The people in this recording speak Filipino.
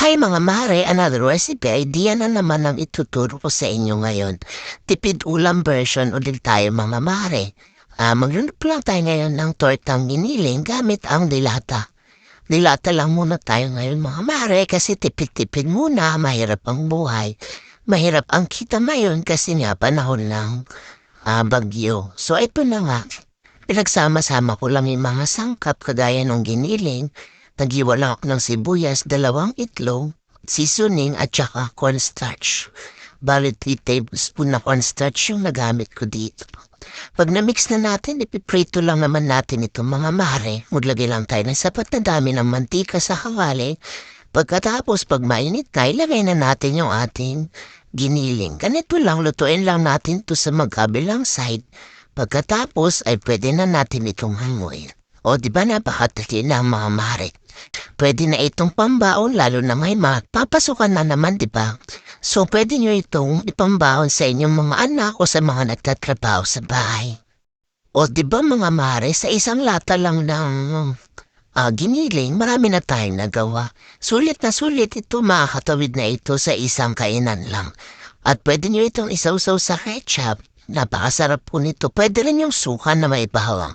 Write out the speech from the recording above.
Hi mga mare, another recipe idea na naman ang ituturo ko sa inyo ngayon. Tipid ulam version ulit tayo mga mare. Ah, magluluto lang tayo ngayon ng tortang giniling gamit ang dilata. Dilata lang muna tayo ngayon mga mare kasi tipid-tipid muna, mahirap ang buhay. Mahirap ang kita ngayon kasi nga panahon ng ah, bagyo. So ito na nga, pinagsama-sama ko lang yung mga sangkap kagaya ng giniling, Nagiwala ako ng sibuyas, dalawang itlog, seasoning at saka cornstarch. Bali 3 tablespoon na cornstarch yung nagamit ko dito. Pag na-mix na natin, ipiprito lang naman natin itong mga mare. Maglagay lang tayo ng sapat na dami ng mantika sa kawali. Pagkatapos, pag mainit na, ilagay na natin yung ating giniling. Ganito lang, lutuin lang natin to sa magkabilang side. Pagkatapos, ay pwede na natin itong hanguin. O, di ba napakatali na mga mare? Pwede na itong pambaon lalo na may magpapasukan na naman, di ba? So, pwede nyo itong ipambaon sa inyong mga anak o sa mga nagtatrabaho sa bahay. O, di ba mga mare, sa isang lata lang ng ah, giniling, marami na tayong nagawa. Sulit na sulit ito, makakatawid na ito sa isang kainan lang. At pwede nyo itong isawsaw sa ketchup. Napakasarap po nito. Pwede rin yung suka na may bawang.